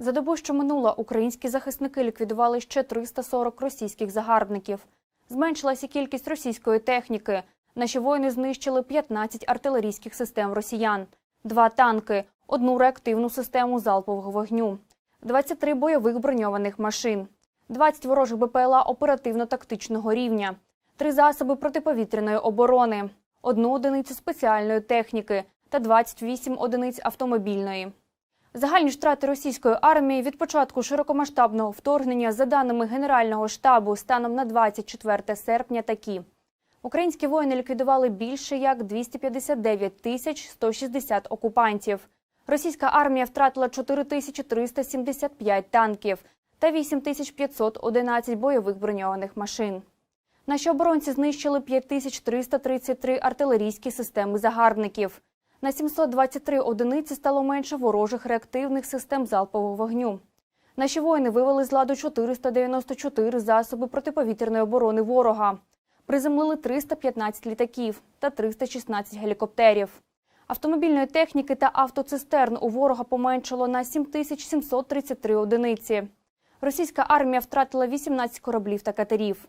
За добу, що минула, українські захисники ліквідували ще 340 російських загарбників. Зменшилася кількість російської техніки. Наші воїни знищили 15 артилерійських систем росіян, два танки, одну реактивну систему залпового вогню, 23 бойових броньованих машин, 20 ворожих БПЛА оперативно-тактичного рівня, три засоби протиповітряної оборони, одну одиницю спеціальної техніки та 28 одиниць автомобільної. Загальні ж російської армії від початку широкомасштабного вторгнення, за даними Генерального штабу, станом на 24 серпня такі. Українські воїни ліквідували більше як 259 тисяч 160 окупантів. Російська армія втратила 4375 танків та 8511 бойових броньованих машин. Наші оборонці знищили 5333 артилерійські системи загарбників. На 723 одиниці стало менше ворожих реактивних систем залпового вогню. Наші воїни вивели з ладу 494 засоби протиповітряної оборони ворога. Приземлили 315 літаків та 316 гелікоптерів. Автомобільної техніки та автоцистерн у ворога поменшало на 7733 одиниці. Російська армія втратила 18 кораблів та катерів.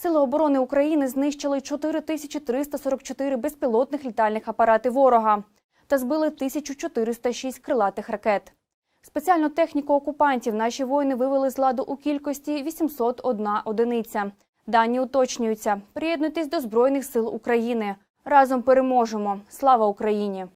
Сили оборони України знищили 4344 безпілотних літальних апарати ворога та збили 1406 крилатих ракет. Спеціальну техніку окупантів наші воїни вивели з ладу у кількості 801 одиниця. Дані уточнюються. Приєднуйтесь до Збройних сил України. Разом переможемо. Слава Україні!